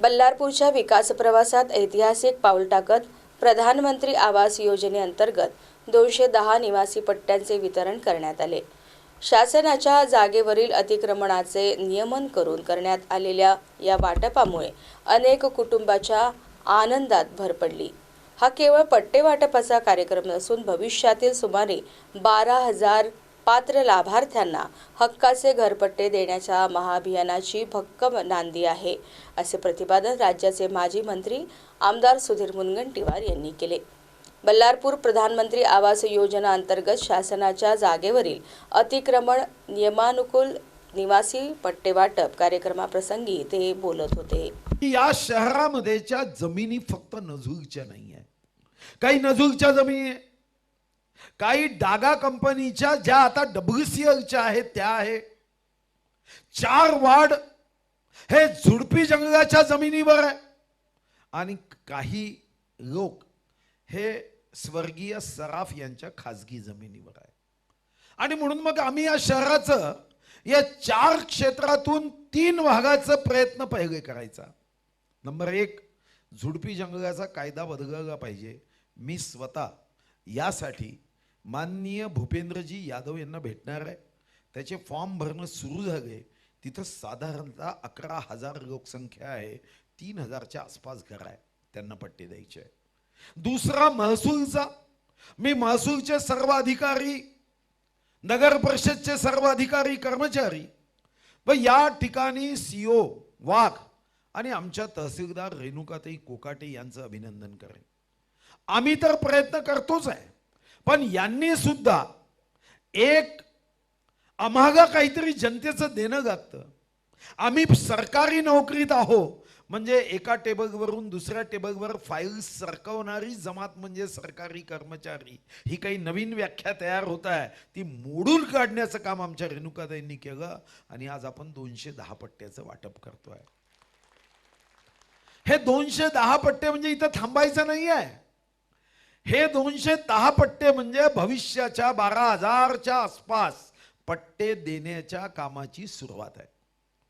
बल्लारपूरच्या विकास प्रवासात ऐतिहासिक पाऊल टाकत प्रधानमंत्री आवास योजनेअंतर्गत दोनशे दहा निवासी पट्ट्यांचे वितरण करण्यात आले. शासनाच्या जागेवरील अतिक्रमणाचे नियमन करून करण्यात आलेल्या या वाटपामुळे अनेक कुटुंबाच्या आनंदात भर पडली. हा केवळ पट्टे वाटपाचा कार्यक्रम नसून भविष्यातील सुमारे बारा हजार पात्र लाभार्थ्यांना हक्काचे घरपट्टे देण्याच्या महाअभियानाची भक्कम नांदी आहे असे प्रतिपादन राज्याचे माजी मंत्री आमदार सुधीर मुनगंटीवार यांनी केले. बल्लारपूर प्रधानमंत्री आवास योजना अंतर्गत शासनाच्या जागेवरील अतिक्रमण नियमानुकूल निवासी पट्टे वाटप कार्यक्रमाप्रसंगी ते बोलत होते. या शहरामध्येच्या जमिनी फक्त नजूरच्या नाही आहे काही नजूरच्या जमिनी आहे. काही डागा कंपनीच्या ज्या आता डब्ल्यूसीएलच्या आहेत त्या आहे. चार वाड हे झुडपी जंगलाच्या जमिनीवर आहे. आणि काही लोक हे स्वर्गीय सराफ यांच्या खाजगी जमिनीवर आहे. आणि म्हणून मग आम्ही या शहराचं या चार क्षेत्रातून तीन भागाचा प्रयत्न पहिले करायचा. नंबर एक झुडपी जंगलाचा कायदा बदलला पाहिजे. मी स्वतः यासाठी माननीय भूपेंद्रजी यादव यांना भेटणार आहे. त्याचे फॉर्म भरणं सुरू झाले. तिथं साधारणतः अकरा हजार लोकसंख्या आहे. तीन हजारच्या आसपास घर आहे. त्यांना पट्टे द्यायचे आहे. दुसरा महसूलचा. मी महसूलचे सर्व अधिकारी नगर परिषदचे सर्व अधिकारी कर्मचारी व या ठिकाणी सीओ वाघ आणि आमच्या तहसीलदार रेणुकाताई कोकाटे यांचं अभिनंदन करेन. आम्ही तर प्रयत्न करतोच आहे. पण यांनी सुद्धा एक आम्हाला काहीतरी जनतेचं देणं लागतं आम्ही सरकारी नोकरीत आहो म्हणजे एका टेबलवरून दुसऱ्या टेबलवर फाईल सरकवणारी जमात म्हणजे सरकारी कर्मचारी. ही काही नवीन व्याख्या तयार होत आहे. ती मोडून काढण्याचं काम आमच्या रेणुकाताईंनी केलं आणि आज आपण दोनशे दहा पट्ट्याचं वाटप करतोय. हे दोनशे दहा पट्टे म्हणजे इथं थांबायचं नाही आहे हे दोनशे दहा पट्टे म्हणजे भविष्याच्या बारा हजारच्या आसपास पट्टे देण्याच्या कामाची सुरुवात आहे.